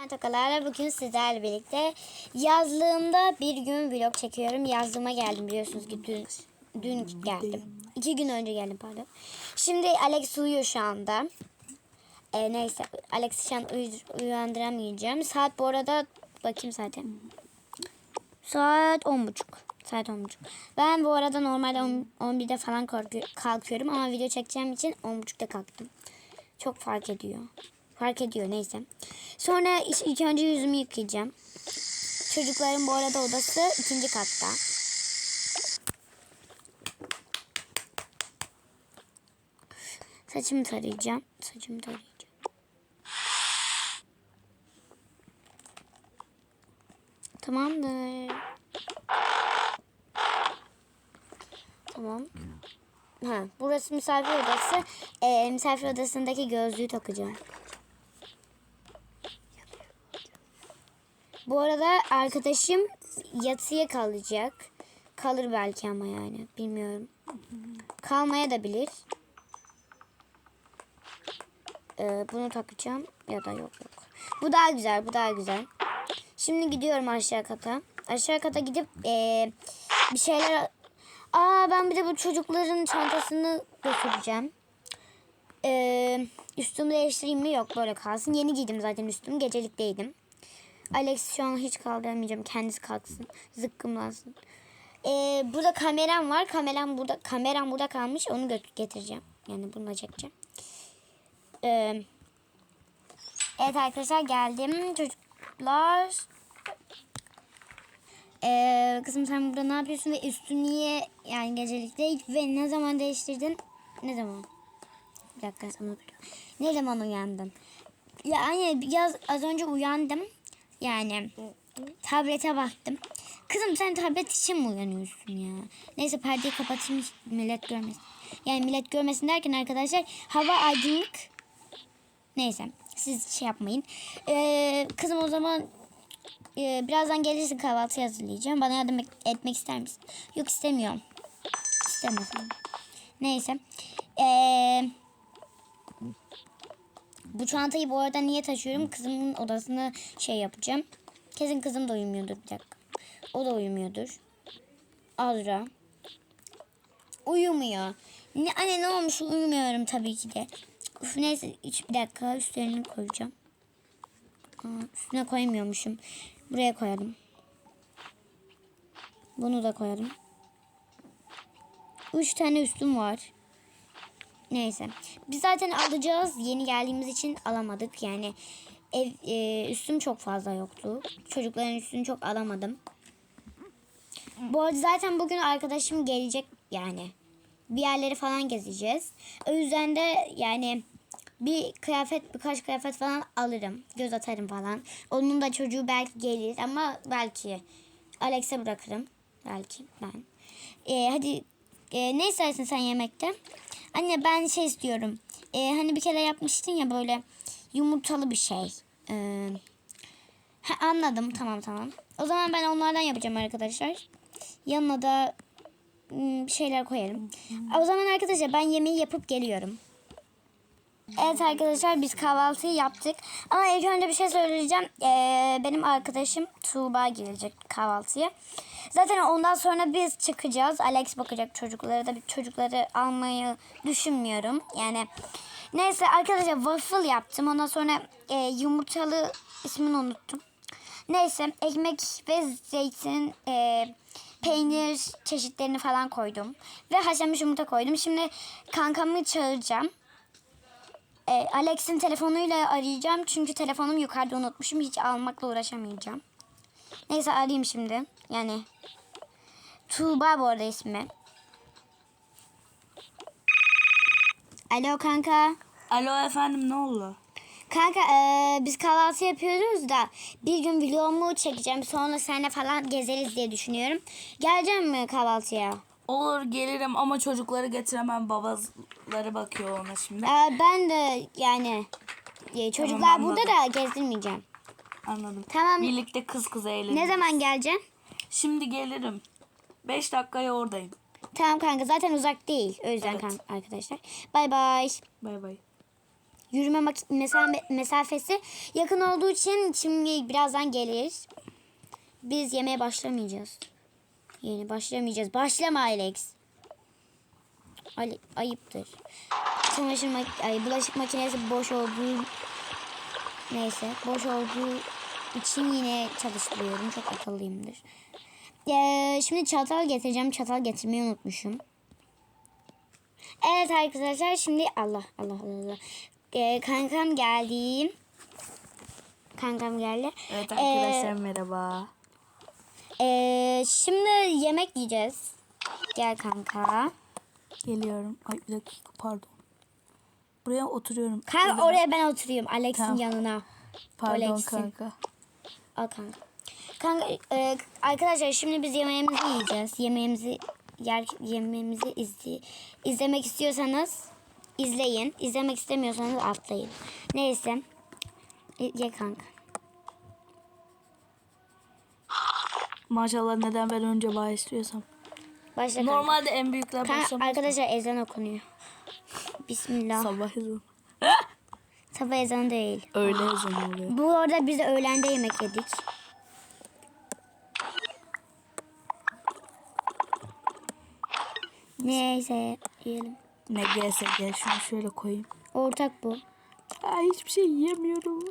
Ben Tokalarla bugün sizlerle birlikte yazlığımda bir gün vlog çekiyorum. Yazlığıma geldim biliyorsunuz ki dün, dün geldim. İki gün önce geldim pardon. Şimdi Alex uyuyor şu anda. Ee, neyse Alex'i şu an uy- uyandıramayacağım. Saat bu arada bakayım zaten. Saat on buçuk. Saat on buçuk. Ben bu arada normalde on- 11'de falan korku- kalkıyorum ama video çekeceğim için on buçukta kalktım. Çok fark ediyor. Fark ediyor neyse. Sonra ilk önce yüzümü yıkayacağım. Çocukların bu arada odası ikinci katta. Saçımı tarayacağım. Saçımı tarayacağım. Tamamdır. Tamam. Ha, burası misafir odası. Ee, misafir odasındaki gözlüğü takacağım. Bu arada arkadaşım yatıya kalacak. Kalır belki ama yani. Bilmiyorum. Kalmaya da bilir. Ee, bunu takacağım ya da yok yok. Bu daha güzel, bu daha güzel. Şimdi gidiyorum aşağı kata. Aşağı kata gidip ee, bir şeyler... Aa ben bir de bu çocukların çantasını götüreceğim. Ee, üstümü değiştireyim mi? Yok böyle kalsın. Yeni giydim zaten üstümü. Gecelikteydim. Alex şu an hiç kaldıramayacağım. Kendisi kalksın. Zıkkımlansın. Ee, burada kameram var. Kameram burada kameram burada kalmış. Onu getireceğim. Yani bunu da çekeceğim. Ee, evet arkadaşlar geldim. Çocuklar. Ee, kızım sen burada ne yapıyorsun ve üstün niye yani gecelikte ve ne zaman değiştirdin? Ne zaman? Bir dakika sana Ne zaman uyandın? Yani biraz az önce uyandım. Yani tablete baktım. Kızım sen tablet için mi uyanıyorsun ya? Neyse perdeyi kapatayım millet görmesin. Yani millet görmesin derken arkadaşlar hava aydınlık. Neyse siz şey yapmayın. Ee, kızım o zaman e, birazdan gelirsin kahvaltı hazırlayacağım. Bana yardım et- etmek ister misin? Yok istemiyorum. İstemezim. Neyse. Eee... Bu çantayı bu arada niye taşıyorum? Kızımın odasını şey yapacağım. Kesin kızım da uyumuyordur bir dakika. O da uyumuyordur. Azra. Uyumuyor. Ne, anne ne olmuş uyumuyorum tabii ki de. Uf, neyse üç, bir dakika üstlerini koyacağım. Aa, üstüne koymuyormuşum. Buraya koyalım. Bunu da koyalım. Üç tane üstüm var. Neyse. Biz zaten alacağız. Yeni geldiğimiz için alamadık. Yani ev e, üstüm çok fazla yoktu. Çocukların üstünü çok alamadım. Bu arada zaten bugün arkadaşım gelecek yani. Bir yerleri falan gezeceğiz. O yüzden de yani bir kıyafet birkaç kıyafet falan alırım. Göz atarım falan. Onun da çocuğu belki gelir ama belki Alex'e bırakırım. Belki ben. Ee, hadi e, ne istersin sen yemekte? Anne ben şey istiyorum. Ee, hani bir kere yapmıştın ya böyle yumurtalı bir şey. Ee, ha, anladım tamam tamam. O zaman ben onlardan yapacağım arkadaşlar. Yanına da hmm, bir şeyler koyarım. O zaman arkadaşlar ben yemeği yapıp geliyorum. Evet arkadaşlar biz kahvaltıyı yaptık. Ama ilk önce bir şey söyleyeceğim. Ee, benim arkadaşım Tuğba gelecek kahvaltıya. Zaten ondan sonra biz çıkacağız. Alex bakacak çocuklara da çocukları almayı düşünmüyorum. Yani neyse arkadaşlar waffle yaptım. Ondan sonra e, yumurtalı ismini unuttum. Neyse ekmek ve zeytin e, peynir çeşitlerini falan koydum. Ve haşlanmış yumurta koydum. Şimdi kankamı çağıracağım. E, Alex'in telefonuyla arayacağım. Çünkü telefonum yukarıda unutmuşum. Hiç almakla uğraşamayacağım. Neyse arayayım şimdi. Yani Tuğba bu arada ismi. Alo kanka. Alo efendim ne oldu? Kanka e, biz kahvaltı yapıyoruz da bir gün vlogumu çekeceğim. Sonra seninle falan gezeriz diye düşünüyorum. Gelecek mi kahvaltıya? Olur gelirim ama çocukları getiremem babaları bakıyor ona şimdi. E, ben de yani e, çocuklar Tamam, burada da gezdirmeyeceğim. Anladım. Tamam. Birlikte kız kıza eğleniriz. Ne zaman geleceksin? Şimdi gelirim. 5 dakikaya oradayım. Tamam kanka zaten uzak değil. O yüzden Evet. kanka arkadaşlar. Bay bay. Bay bay. yürüme mak- mesafe- mesafesi yakın olduğu için şimdi birazdan gelir. Biz yemeğe başlamayacağız. Yeni başlamayacağız. Başlama Alex. Ali, ayıptır. Çamaşır mak- ay, bulaşık makinesi boş olduğu neyse boş olduğu için yine çalıştırıyorum. Çok akıllıyımdır. Ee, şimdi çatal getireceğim. Çatal getirmeyi unutmuşum. Evet arkadaşlar şimdi Allah Allah Allah Allah. Ee, kankam geldi. Kankam geldi. Evet Ee, arkadaşlar merhaba. ee, şimdi yemek yiyeceğiz. Gel kanka. Geliyorum. Ay bir dakika pardon. Buraya oturuyorum. Kanka oraya ben oturuyorum. Alex'in Tamam. yanına. Pardon Alex'in. kanka. Al kanka. Kanka e, arkadaşlar şimdi biz yemeğimizi yiyeceğiz. Yemeğimizi yer yemeğimizi izle, izlemek istiyorsanız izleyin. İzlemek istemiyorsanız atlayın. Neyse. Ye, kanka. Maşallah neden ben önce başlıyorsam. Başla kanka. Normalde en büyükler başlamaz. arkadaşlar ezan okunuyor. Bismillah. Sabah ezanı. Sabah ezanı değil. Öğle ezanı oluyor. Bu arada biz de öğlende yemek yedik. Neyse yiyelim. Ne gelse gel şunu şöyle koyayım. Ortak bu. Ay hiçbir şey yiyemiyorum.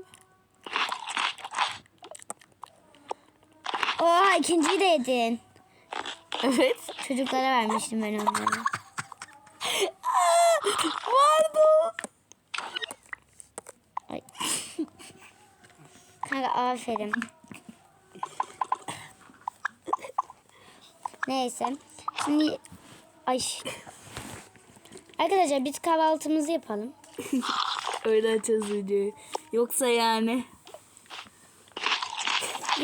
Oha ikinciyi de yedin. Evet. Çocuklara vermiştim ben onları. Vardı. Ay. Kanka aferin. Neyse. Şimdi ay. Arkadaşlar biz kahvaltımızı yapalım. Öyle açacağız videoyu. Yoksa yani.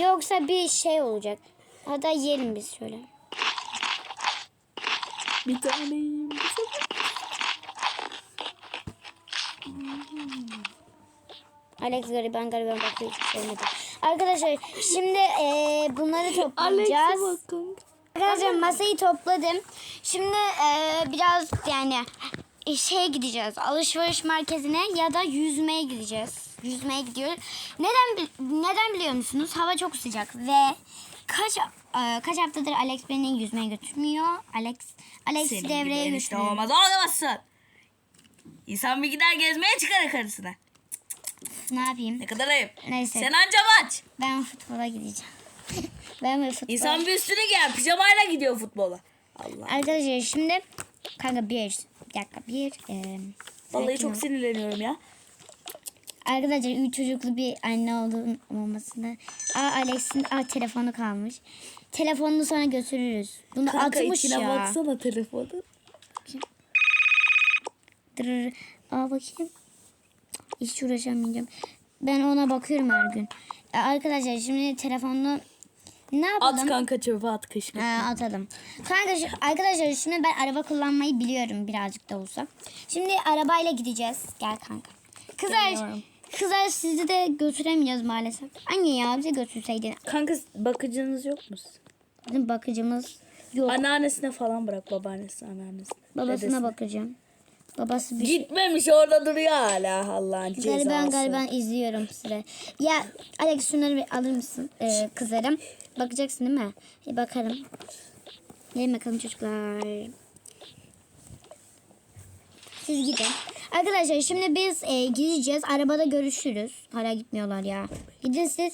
Yoksa bir şey olacak. Hatta yiyelim biz şöyle. Bir tane yiyeyim. Alex gariban gariban bakıyor hiç sevmedi. Arkadaşlar şimdi eee, bunları toplayacağız. Alex'e bakın. Arkadaşlar masayı topladım. Şimdi eee, biraz yani e, şeye gideceğiz. Alışveriş merkezine ya da yüzmeye gideceğiz. Yüzmeye gidiyoruz. Neden neden biliyor musunuz? Hava çok sıcak ve kaç eee, kaç haftadır Alex beni yüzmeye götürmüyor. Alex Alex Senin devreye gibi enişte olmaz olamazsın. İnsan bir gider gezmeye çıkar karısına. Ne yapayım? Ne kadar ayıp. Neyse. Sen anca maç. Ben futbola gideceğim. Ben de futbol. İnsan bir üstüne giyer. Pijamayla gidiyor futbola. Allah. Arkadaşlar şimdi kanka bir, dakika bir. eee, Vallahi çok sinirleniyorum ya. Arkadaşlar üç çocuklu bir anne olduğum olmasında. Aa Alex'in aa, telefonu kalmış. Telefonunu sonra götürürüz. Bunu Kanka atmış içine ya. baksana telefonu. Dırır. Aa bakayım. Hiç uğraşamayacağım. Ben ona bakıyorum her gün. Arkadaşlar şimdi telefonunu ne yapalım? At kanka çöpe at kışkırtma. Ha, atalım. Kanka şu- arkadaşlar şimdi ben araba kullanmayı biliyorum birazcık da olsa. Şimdi arabayla gideceğiz. Gel kanka. Kızlar, Geliyorum. kızlar sizi de götüremeyeceğiz maalesef. Anne ya bize götürseydin. Kanka bakıcınız yok mu? Bizim bakıcımız yok. Anneannesine falan bırak babaannesine anneannesine. Babasına dedesine. bakacağım. Babası bir Gitmemiş orada duruyor hala Allah'ın cezası. Gariban gariban izliyorum sıra. Ya Alex şunları bir alır mısın ee, kızarım? Bakacaksın değil mi? Bir bakarım. Gelin bakalım çocuklar. Siz gidin. Arkadaşlar şimdi biz e, gideceğiz. Arabada görüşürüz. Hala gitmiyorlar ya. Gidin siz.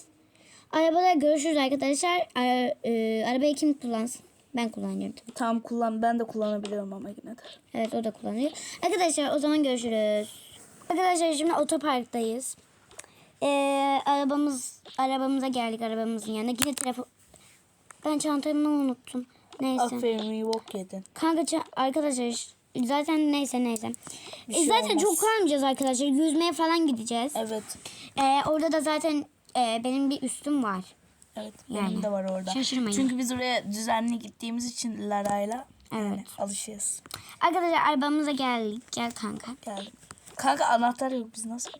Arabada görüşürüz arkadaşlar. Ara, e, arabayı kim kullansın? Ben kullanıyorum tabii. Tam kullan ben de kullanabiliyorum ama yine de. Evet o da kullanıyor. Arkadaşlar o zaman görüşürüz. Arkadaşlar şimdi otoparktayız. Ee, arabamız arabamıza geldik arabamızın yanına. Yine telefon... Ben çantamı unuttum. Neyse. Aferin iyi bok yedin. Kanka arkadaşlar zaten neyse neyse. Bir E, şey zaten olmaz. çok kalmayacağız arkadaşlar. Yüzmeye falan gideceğiz. Evet. Ee, orada da zaten e, benim bir üstüm var. Evet Yani. benim de var orada. Şaşırmayın. Çünkü biz oraya düzenli gittiğimiz için Lara'yla Evet. yani alışığız. Arkadaşlar arabamıza geldik. Gel kanka. Geldim. Kanka anahtar yok biz nasıl?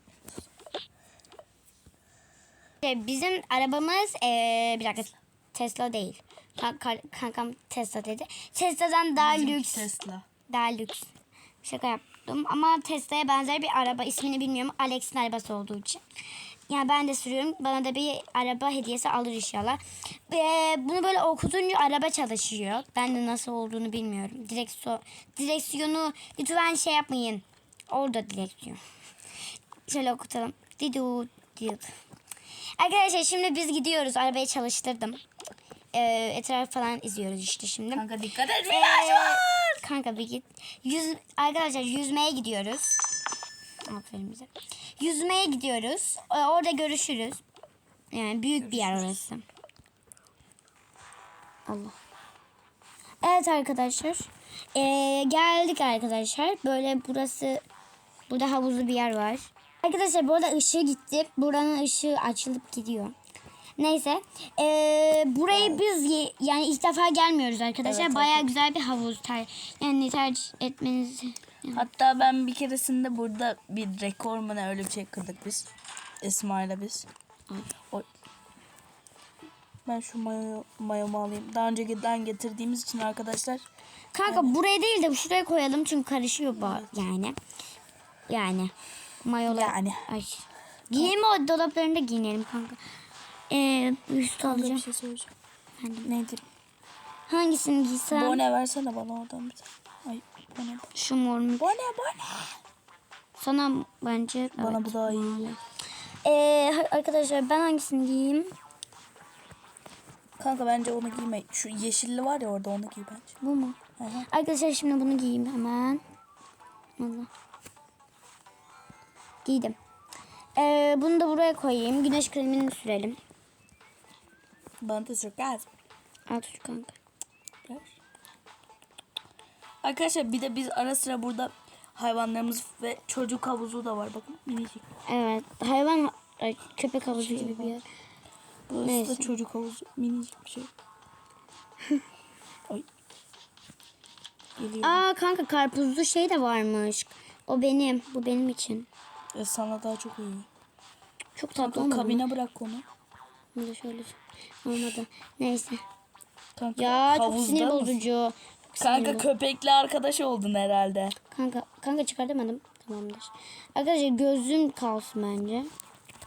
E, Bizim arabamız e, bir dakika Tesla değil. Kan- kan- kankam Tesla dedi. Tesla'dan daha lüks. Tesla. Daha lüks. Şaka yap. unuttum. Ama Tesla'ya benzer bir araba. ismini bilmiyorum. Alex'in arabası olduğu için. Yani ben de sürüyorum. Bana da bir araba hediyesi alır inşallah. Ve bunu böyle okutunca araba çalışıyor. Ben de nasıl olduğunu bilmiyorum. Direksiyon, direksiyonu lütfen şey yapmayın. Orada direksiyon. Şöyle okutalım. Didu didu. Arkadaşlar şimdi biz gidiyoruz. Arabayı çalıştırdım. Ee, etraf falan izliyoruz işte şimdi. Kanka dikkat et. Ee, var. kanka bir git. Yüz, arkadaşlar yüzmeye gidiyoruz. Aferin bize. Yüzmeye gidiyoruz. Ee, Orada görüşürüz. Yani büyük bir yer orası. Allah. Evet arkadaşlar. Ee, geldik arkadaşlar. Böyle burası burada havuzlu bir yer var. Arkadaşlar bu arada ışığı gitti. Buranın ışığı açılıp gidiyor. Neyse. Ee, burayı biz yani ilk defa gelmiyoruz arkadaşlar. Evet, Bayağı güzel bir havuz. Ter, yani tercih etmenizi. Hatta ben bir keresinde burada bir rekor mu ne öyle bir şey kırdık biz. İsmail'le biz. O... Ben şu mayo, mayomu alayım. Daha önce giden getirdiğimiz için arkadaşlar. Kanka buraya değil de şuraya koyalım çünkü karışıyor bu yani. Yani. Mayolar. Yani. Ay. Giyelim o dolaplarında giyinelim kanka. Ee, üst Kanka bir alacağım. şey söyleyeceğim. Neydi? Hangisini giysem? Bone versene bana oradan bir tane. Bone. Şu mor mu? Bone bone. Sana bence. Bana evet. bu daha iyi. Ee, arkadaşlar ben hangisini giyeyim? Kanka bence onu giyme. Şu yeşilli var ya orada onu giy bence. Bu mu? Hı. Arkadaşlar şimdi bunu giyeyim hemen. Allah. Giydim. Ee, bunu da buraya koyayım. Güneş kremini sürelim. Bana da sürkaz. Al tut kanka. Arkadaşlar bir de biz ara sıra burada hayvanlarımız ve çocuk havuzu da var bakın minicik. Evet. Hayvan ay, köpek havuzu gibi bir yer. Burası Neyse. da çocuk havuzu minicik bir şey. Ay. Geliyor. Aa kanka karpuzlu şey de varmış. O benim. Bu benim için. E, sana daha çok uyuyor. Çok tatlı Kanka olmadı mı? kabine bırak onu. Bunu da şöyle olmadı. Neyse. Kanka Ya çok sinir bozucu. Kanka köpekle arkadaş oldun herhalde. Kanka, kanka çıkartamadım. Tamamdır. Arkadaşlar gözlüğüm kalsın bence.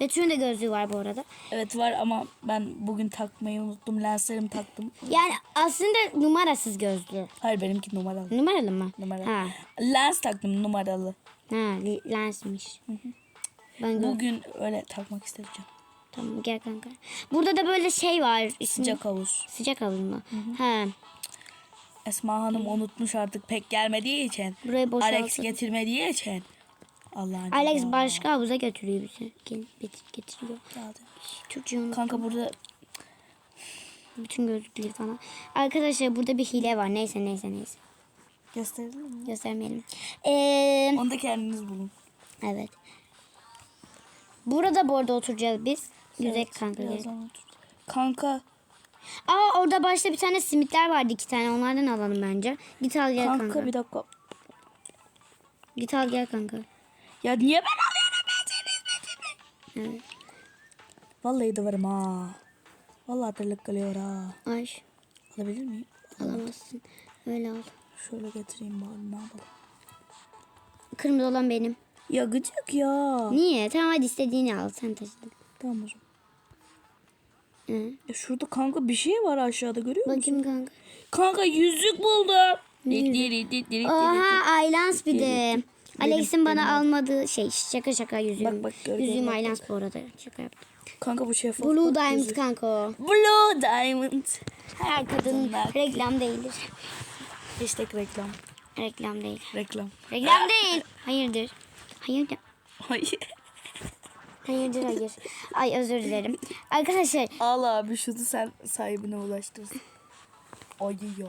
Betül'ün de gözlüğü var bu arada. Evet var ama ben bugün takmayı unuttum. Lenslerimi taktım. Yani aslında numarasız gözlüğü. Hayır benimki numaralı. Numaralı mı? Numaralı. Ha. Lens taktım numaralı. Ha lensmiş. Ben gör- Bugün öyle takmak isteyeceğim. Tamam gel kanka. Burada da böyle şey var. ismi- Sıcak havuz. Sıcak havuz mu? Ha. Esma Hanım unutmuş artık pek gelmediği için. Burayı boşaltın. Alex getirmediği için. Allah'ın Alex cezası. başka havuza götürüyor bizi. Gel, get- getiriyor. Türkçe unuttum. Kanka burada Bütün gözlükleri falan. Arkadaşlar burada bir hile var. Neyse neyse neyse. gösterelim mi? Göstermeyelim. Ee, Onu da kendiniz bulun. evet. Burada bu arada oturacağız biz. Güzel Evet, kanka. Kanka, Aa orada başta bir tane simitler vardı iki tane. Onlardan alalım bence. Git al gel kanka, kanka. bir dakika. Git al gel kanka. Ya niye ben alıyorum ben senin hizmetimi? Evet. Vallahi de varım ha. Vallahi hatırlık geliyor ha. Ay Alabilir miyim? alamazsın. Öyle al. Şöyle getireyim bari ne yapalım. Kırmızı olan benim. Ya gıcık ya. Niye? Tamam hadi istediğini al. Sen taşı. Tamam zaman. Hı. Ya şurada kanka bir şey var aşağıda görüyor musun? Bakayım kanka. Kanka yüzük buldum. Oha Aylans bir de. Alex'in bana almadığı şey şaka şaka yüzüğüm. Bak, bak, gör, yüzüğüm Aylans bu arada. Şaka yaptım. Kanka bu şeffaf. Blue Diamond yüzük. kanka o. Blue Diamond. Her kadın reklam değildir. Hashtag reklam. Reklam değil. Reklam. Reklam değil. Hayırdır. Hayırdır. Hayır. Hayırdır hayır. Ay özür dilerim. Arkadaşlar Al abi şunu sen sahibine ulaştırsın. Ay ya.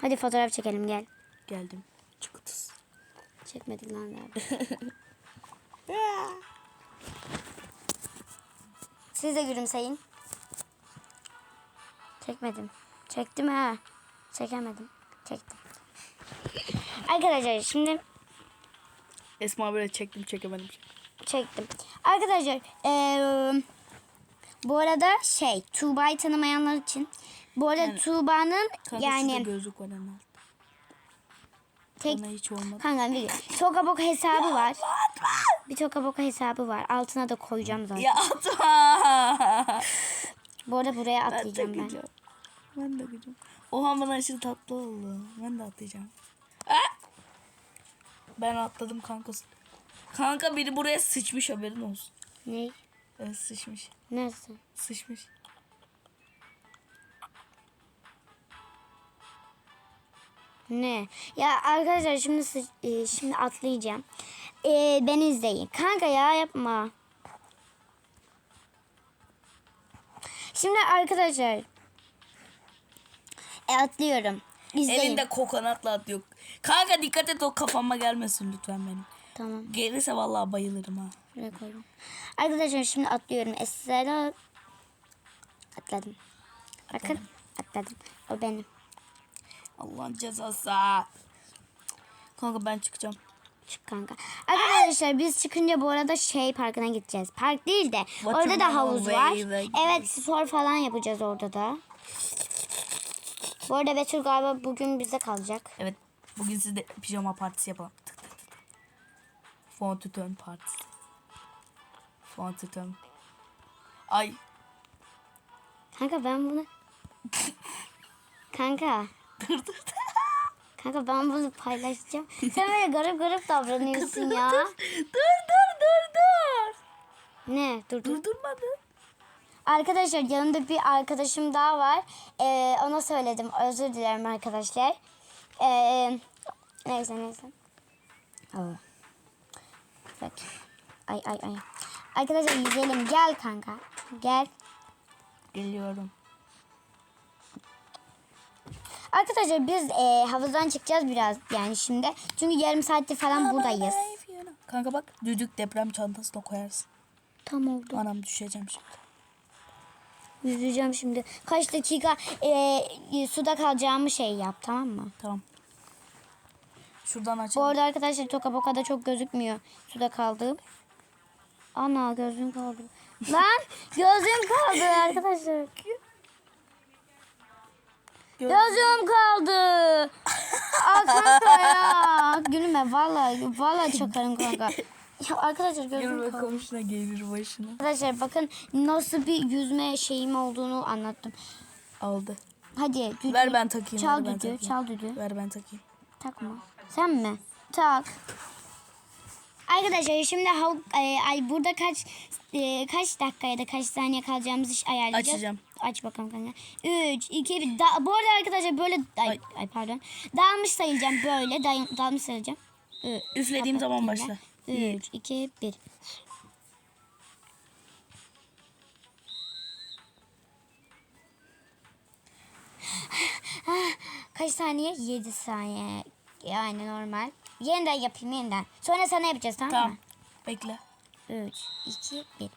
hadi fotoğraf çekelim gel. Geldim. Çıkıtız. Çekmedik lan abi. Siz de gülümseyin. Çekmedim. Çektim ha. Çekemedim. Çektim. Arkadaşlar şimdi Esma böyle çektim çekemedim. Çektim. Arkadaşlar eee, bu arada şey Tuğba'yı tanımayanlar için bu arada Yani- Tuğba'nın yani gözlük var hemen. tek hiç olmadı. kanka bir Toka Boka hesabı var. Bir Toka Boka hesabı var. Altına da koyacağım zaten. Ya atma. Bu arada buraya atlayacağım ben. Ben de gideceğim. Oha bana aşırı tatlı oldu. Ben de atlayacağım. Ben atladım kanka. Kanka biri buraya sıçmış haberin olsun. Ne? Evet sıçmış. Neresi? Sıçmış. Ne? Ya arkadaşlar şimdi e, şimdi atlayacağım. E, beni izleyin. Kanka ya yapma. Şimdi arkadaşlar e, atlıyorum. İzleyin. Elinde kokonatla atlıyor. Kanka dikkat et o kafama gelmesin lütfen benim. Tamam. Gelirse vallahi bayılırım ha. Şuraya koydum. Arkadaşlar şimdi atlıyorum. Esra atladım. Bakın atladım. O benim. Allah'ın cezası. Kanka ben çıkacağım. Çık kanka. Arkadaşlar biz çıkınca bu arada şey parkına gideceğiz. Park değil de orada da havuz var. Evet spor falan yapacağız orada da. Bu arada Betül galiba bugün bize kalacak. Evet. Bugün sizde pijama partisi yapalım. Tık. tık. Fontütön partisi. Fontütön. Ay. Kanka ben bunu... kanka. Dur dur. Kanka ben bunu paylaşacağım. Sen böyle garip garip davranıyorsun ya. dur dur dur dur. Ne? Dur dur. Durdurmadı. Arkadaşlar yanımda bir arkadaşım daha var. Ee, ona söyledim. Özür dilerim arkadaşlar. Ee, neyse neyse. Aa. Bak. Ay ay ay. Arkadaşlar yüzelim. Gel kanka. Gel. Geliyorum. Arkadaşlar biz e, havuzdan çıkacağız biraz yani şimdi. Çünkü yarım saattir falan buradayız. Kanka bak düdük deprem çantasına koyarsın. Tam oldu. Anam düşeceğim şimdi. Yüzeceğim şimdi. Kaç dakika e, suda kalacağımı şey yap tamam mı? Tamam. Şuradan Bu açalım. arada arkadaşlar Toka Boka'da çok gözükmüyor suda kaldığım. Ana gözüm kaldı. Lan gözüm kaldı arkadaşlar. Gözüm kaldı. Aa kanka ya. Gülme vallahi vallahi çakarım kanka. Ya arkadaşlar gözüm kaldı. bakalım şuna gelir başına. Arkadaşlar bakın nasıl bir yüzme şeyim olduğunu anlattım. Aldı. Hadi düdüğü. Ver ben takayım. Çal ver düdüğü, çal düdüğü. Ver ben takayım. Takma. Sen mi? Tak. Arkadaşlar şimdi hav- e, ay burada kaç e, kaç dakika ya da kaç saniye kalacağımızı ayarlayacağız. Açacağım. Aç bakalım kanka. 3, 2, 1. Da, bu arada arkadaşlar böyle ay, Ay. ay. pardon. Dağılmış sayacağım böyle. Day, dağılmış sayacağım. Ü, Üflediğim zaman başla. 3, 2, 1. Kaç saniye? 7 saniye. Yani normal. Yeniden yapayım yeniden. Sonra sana yapacağız tamam, Tamam. mı? Bekle. 3, 2, 1.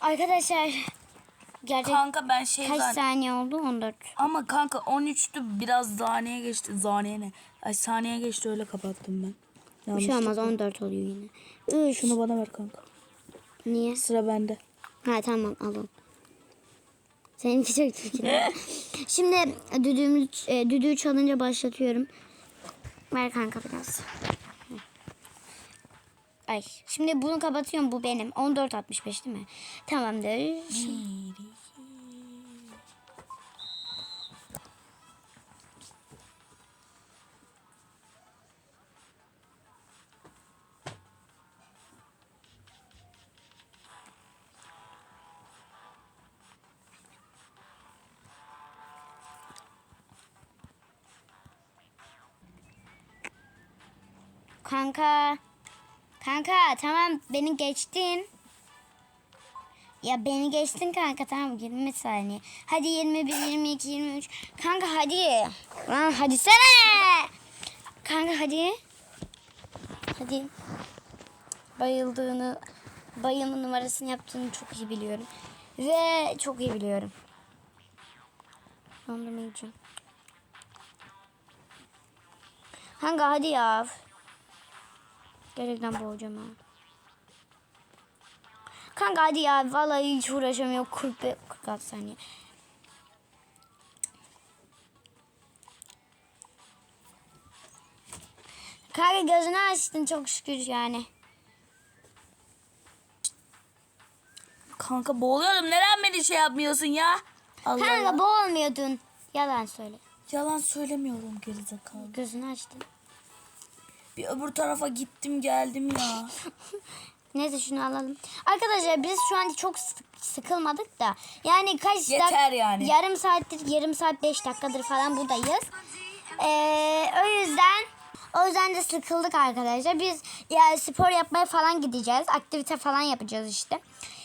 Arkadaşlar gerçek Kanka ben şey kaç zan- saniye oldu? 14. Ama kanka 13'tü biraz zaneye geçti. Zaneye ne? Ay saniye geçti öyle kapattım ben. Bir şey Yanlış. olmaz 14 oluyor yine. 3. Şunu bana ver kanka. Niye? Sıra bende. Ha tamam alın. Seninki çok çirkin. Şimdi düdüğümü, e, düdüğü çalınca başlatıyorum. Ver kanka biraz. Ay şimdi bunu kapatıyorum bu benim. 14.65 değil mi? Tamamdır. Kanka. Kanka tamam beni geçtin. Ya beni geçtin kanka tamam 20 saniye. Hadi 21, 22, 23. Kanka hadi. Lan hadi sene. Kanka hadi. Hadi. Bayıldığını, bayılma numarasını yaptığını çok iyi biliyorum. Ve çok iyi biliyorum. Dondurma yiyeceğim. Kanka hadi ya. Gerçekten boğacağım ha. Kanka hadi ya. Vallahi hiç uğraşamıyorum. 40, 46 saniye. Kanka gözünü açtın çok şükür yani. Kanka boğuluyorum. Neden beni şey yapmıyorsun ya? Allah Kanka Allah. boğulmuyordun. Yalan söyle. Yalan söylemiyorum gerizekalı. Gözünü açtın. Bir öbür tarafa gittim geldim ya. Neyse şunu alalım. Arkadaşlar biz şu an çok sık- sıkılmadık da. Yani kaç Yeter yani. Yarım saattir, yarım saat beş dakikadır falan buradayız. Ee, o yüzden o yüzden de sıkıldık arkadaşlar. Biz yani spor yapmaya falan gideceğiz. Aktivite falan yapacağız işte.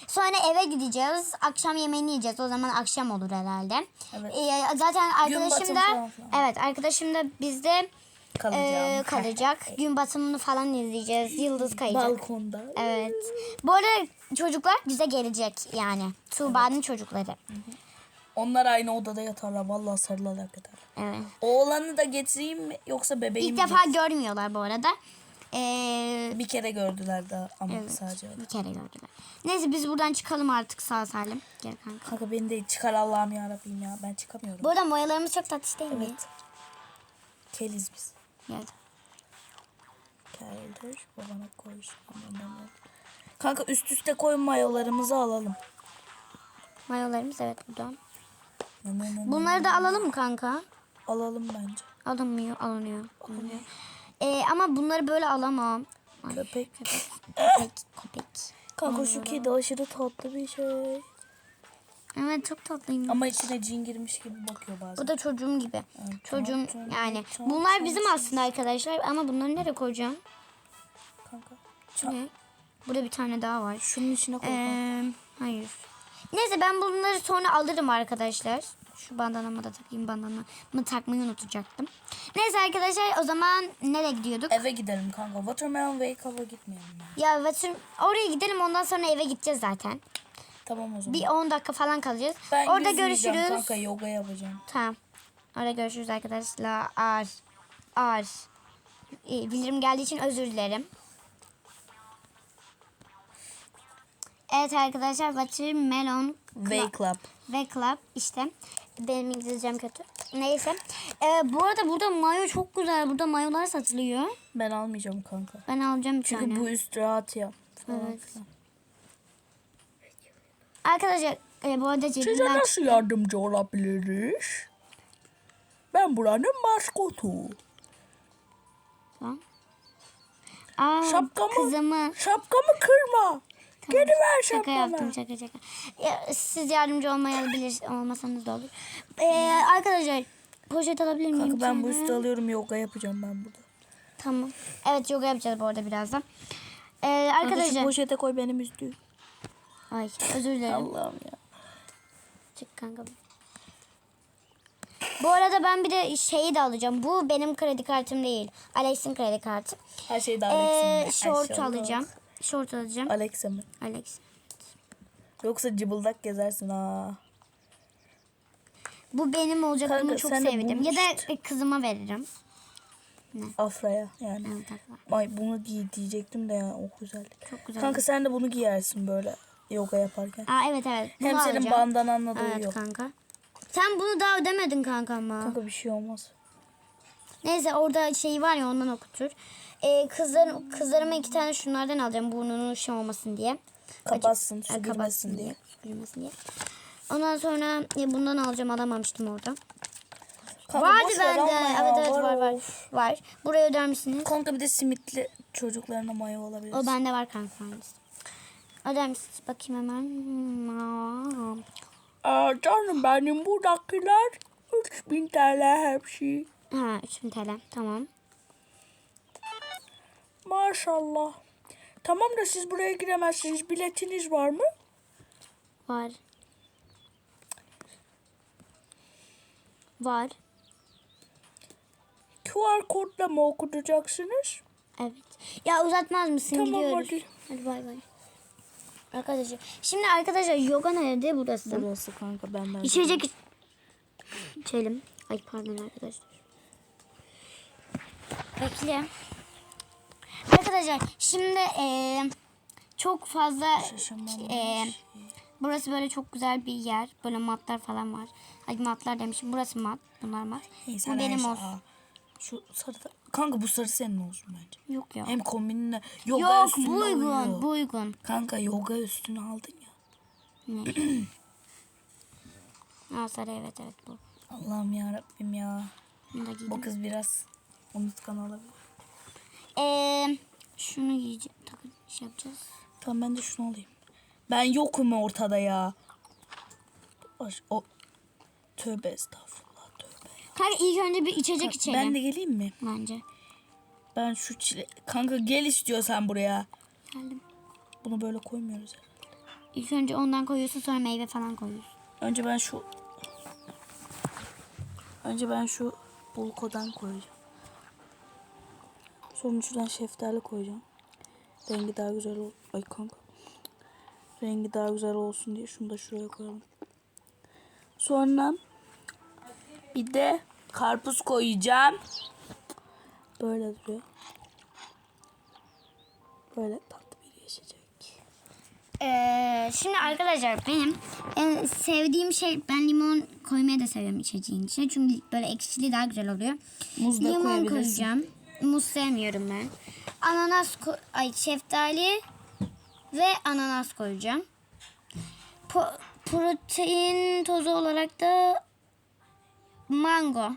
Sonra eve gideceğiz. Akşam yemeğini yiyeceğiz. O zaman akşam olur herhalde. Evet. Ee, zaten arkadaşım da evet arkadaşım da bizde Kalacağım. ee, kalacak. Gün batımını falan izleyeceğiz. Yıldız kayacak. Balkonda. Evet. Bu arada çocuklar bize gelecek yani. Tuğba'nın çocukları. Onlar aynı odada yatarlar. Vallahi sarılarak yatarlar. Evet. Oğlanı da getireyim mi yoksa bebeği İlk mi defa görmüyorlar bu arada. Ee, getireyim? Bir kere gördüler daha ama evet, sadece. bir kere gördüler. Neyse biz buradan çıkalım artık sağ salim. Gel kanka. Kanka beni de çıkar Allah'ım ya Rabbim ya. Ben çıkamıyorum. Bu arada boyalarımız çok tatlış değil mi? Evet. Keliz biz. Gel. Keldir babana koy. Kanka üst üste koy mayolarımızı alalım. Mayolarımız evet burada. Aman aman. Bunları da alalım mı kanka? Alalım bence. Alınmıyor, alınıyor. alınıyor. Ee, ama bunları böyle alamam. Ay, Köpek. köpek, köpek. Kanka şu kedi aşırı tatlı bir şey. Evet çok tatlıyım. Ama içine cin girmiş gibi bakıyor bazen. Bu da çocuğum gibi. Evet, Çocuğum çok, çok, yani. çok, Bunlar çok bizim aslında arkadaşlar ama bunları nereye koyacağım? Kanka. Şu ne? Burada bir tane daha var. Şunun içine koy. Ee, hayır. Neyse ben bunları sonra alırım arkadaşlar. Şu bandanamı da takayım bandanamı takmayı unutacaktım. Neyse arkadaşlar o zaman nereye gidiyorduk? Eve gidelim kanka. Watermelon Wake Up'a gitmeyelim. ya. Ya Water- oraya gidelim ondan sonra eve gideceğiz zaten. Tamam o zaman. Bir 10 dakika falan kalacağız. ben Orada görüşürüz. Kanka yoga yapacağım. Tamam. Orada görüşürüz arkadaşlar. Ar. Ar. Ee, Bildirim geldiği için özür dilerim. Evet arkadaşlar Watermelon Wake Club. ve Club işte. Benim İngilizcem kötü. Neyse. Ee, bu arada burada mayo çok güzel. Burada mayolar satılıyor. Ben almayacağım kanka. Ben alacağım bir Çünkü tane. bu üst rahat ya. Falan Evet. filan. Arkadaşlar e, bu arada Size cebimden nasıl yardımcı olabiliriz? Ben buranın maskotu. Tamam. Aa, Şapkamı- kızımı. Şapkamı kırma. Geri ver Şaka şapkamı. yaptım şaka şaka. Ya, siz yardımcı olmayabilir olmasanız da olur. Ee, arkadaşlar poşet alabilir miyim? Kanka ben bu üstü alıyorum yoga yapacağım ben burada. Tamam. Evet yoga yapacağız bu arada birazdan. Ee, Kanka şu arkadaşlar. poşete koy benim üstü. Ay özür dilerim. Allah'ım ya. Çık kanka. Bu arada ben bir de şeyi de alacağım. Bu benim kredi kartım değil. Alex'in kredi kartı. Her şey daha Ee, Alex'in. short şey alacağım. Short alacağım. Alex'e mi? Alex. Yoksa cıbıldak gezersin ha. Bu benim olacak. Kanka, Bunu çok de sevdim. Ya da kızıma veririm. Afra'ya yani. Evet. Ay bunu giy diyecektim de ya o güzel. Çok güzel. Kanka sen de bunu giyersin böyle yoga yaparken. Aa evet evet. Bunu Hem senin alacağım. bandananla da Evet uyuyor. kanka. Sen bunu daha ödemedin kanka ama. Kanka bir şey olmaz. Neyse orada şey var ya ondan okutur. Ee, kızlar, kızlarıma iki tane şunlardan alacağım burnunun şey olmasın diye. Kapatsın, Acı- su girmesin kapatsın diye. Su girmesin diye. Ondan sonra ya bundan alacağım alamamıştım orada. Kanka Vardı boş ver bende. alma ya, Evet evet var var. of. Var. Buraya öder misiniz? Kanka bir de simitli çocuklarına mayo olabilir. O bende var kanka aynısı. Öder misiniz? Bakayım hemen. Hmm. Aa, canım benim buradakiler 3000 TL hepsi. Ha 3000 TL. Tamam. Maşallah. Tamam da siz buraya giremezsiniz. Biletiniz var mı? Var. Var. QR kodla mı okutacaksınız? Evet. Ya uzatmaz mısın? Tamam, Gidiyoruz. hadi. Hadi bay bay. Arkadaşlar. Şimdi arkadaşlar yoga nerede? Burası. Burası kanka benden. İçecek iç- içelim. Ay pardon arkadaşlar. Bekle. Arkadaşlar şimdi eee, çok fazla eee, burası böyle çok güzel bir yer. Böyle matlar falan var. Hadi matlar demişim. Burası mat. Bunlar mat. Bu benim şey- olsun. Şu sarı da... Kanka bu sarı senin olsun bence. Yok ya. Hem kombinle yoga Yok üstüne bu uygun. Bu uygun. Kanka yoga üstüne aldın ya. Ne? Aa, sarı evet evet bu. Allah'ım ya Rabbim ya. Bunu da giydim. Bu kız biraz unutkan olabilir. Eee, şunu giyeceğim. Takı şey yapacağız. Tamam ben de şunu alayım. Ben yokum ortada ya. O tövbe estağfurullah. Kanka ilk önce bir içecek içelim. Ben de geleyim mi? Bence. Ben şu çile... Kanka gel istiyorsan buraya. Geldim. Bunu böyle koymuyoruz. İlk önce ondan koyuyorsun sonra meyve falan koyuyorsun. Önce ben şu... Önce ben şu bulkodan koyacağım. Sonra şuradan şeftali koyacağım. Rengi daha güzel ol... Ay kanka. Rengi daha güzel olsun diye şunu da şuraya koyalım. Sonra bir de karpuz koyacağım. Böyle duruyor. Böyle tatlı bir içecek. Ee, şimdi arkadaşlar benim en sevdiğim şey ben limon koymayı da seviyorum içeceğin içine. Çünkü böyle ekşili daha güzel oluyor. Muz da limon koyacağım. Muz sevmiyorum ben. Ananas ay şeftali ve ananas koyacağım. Po- protein tozu olarak da mango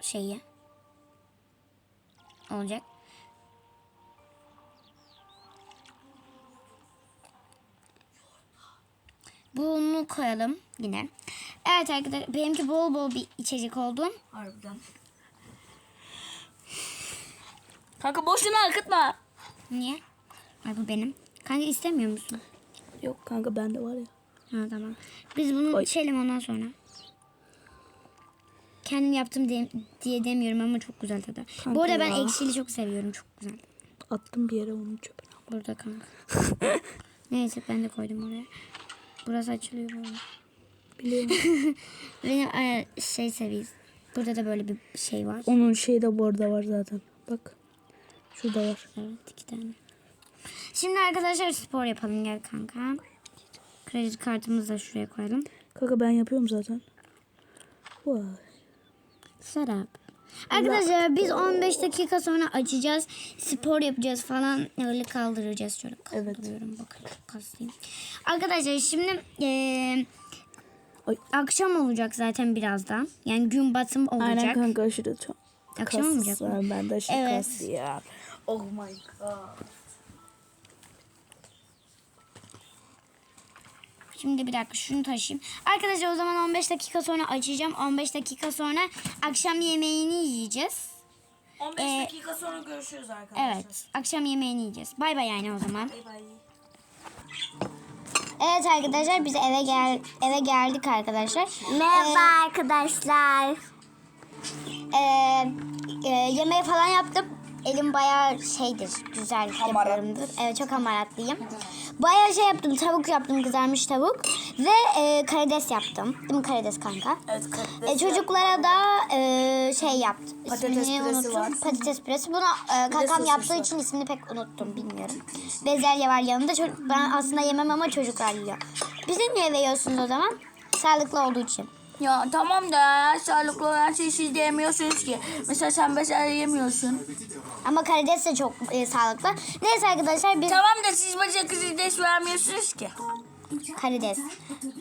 şeyi olacak. Bunu koyalım yine. Evet arkadaşlar benimki bol bol bir içecek oldu. Harbiden. Kanka boşuna akıtma. Niye? Ay bu benim. Kanka istemiyor musun? Yok kanka bende var ya. Ha tamam. Biz bunu Ay. içelim ondan sonra. Kendim yaptım de- diye demiyorum ama çok güzel tadı. Bu Kanka arada ben ya. ekşili çok seviyorum. Çok güzel. Attım bir yere onun çöpüne. Burada kanka. Neyse ben de koydum oraya. Burası açılıyor böyle. Biliyorum. Benim e, şey seviyesi. Burada da böyle bir şey var. onun şeyi de bu arada var zaten. Bak. Şurada var. Evet iki tane. Şimdi arkadaşlar spor yapalım gel kanka. Kredi kartımızı da şuraya koyalım. Kanka ben yapıyorum zaten. Vay. Serap. Arkadaşlar biz 15 dakika sonra açacağız. Spor yapacağız falan. Öyle kaldıracağız. Şöyle kaldırıyorum. Bakın çok kaslıyım. Arkadaşlar şimdi Ay. akşam olacak zaten birazdan. Yani gün batım olacak. Aynen kanka aşırı çok. Akşam olmayacak mı? Ben de aşırı Evet. kas ya. Oh my god. Şimdi bir dakika şunu taşıyayım. Arkadaşlar o zaman 15 dakika sonra açacağım. 15 dakika sonra akşam yemeğini yiyeceğiz. 15 Ee, dakika sonra görüşürüz arkadaşlar. Evet. Akşam yemeğini yiyeceğiz. Bay bay yani o zaman. Bay bay. Evet arkadaşlar biz eve gel eve geldik arkadaşlar. Merhaba arkadaşlar. Ee, e, yemeği falan yaptım. Elim bayağı şeydir, güzel yapıyorumdur. Evet çok hamaratlıyım. Bayağı şey yaptım, tavuk yaptım, kızarmış tavuk. Ve e, karides yaptım. Değil mi karides kanka? Evet E, karides. çocuklara da e, şey yaptım. Patates İsmini püresi unuttum. var. Patates püresi. Bunu e, kankam yaptığı için ismini pek unuttum bilmiyorum. Bezelye var yanında. Çocuk, ben aslında yemem ama çocuklar yiyor. Bize niye veriyorsunuz o zaman? Sağlıklı olduğu için. Ya tamam da sağlıklı olan şey siz de yemiyorsunuz ki. Mesela sen bezelye yemiyorsun. Ama karides de çok e, sağlıklı. Neyse arkadaşlar biz Tamam da siz bacak karides vermiyorsunuz ki. karides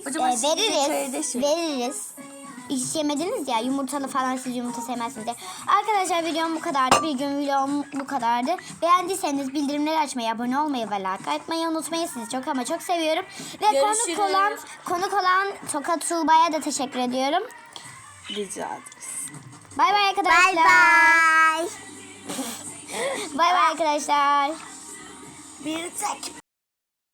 O zaman de veririz. karides. Veririz. Hiç yemediniz ya yumurtalı falan siz yumurta sevmezsiniz diye. Arkadaşlar videom bu kadardı. Bir gün videom bu kadardı. Beğendiyseniz bildirimleri açmayı, abone olmayı ve like atmayı unutmayın. Sizi çok ama çok seviyorum. Ve Görüşürüz. konuk olan konuk olan Tokat Tuğba'ya da teşekkür ediyorum. Rica ederiz. Bay bay arkadaşlar. Bye bye. Bay bay arkadaşlar. Bir tek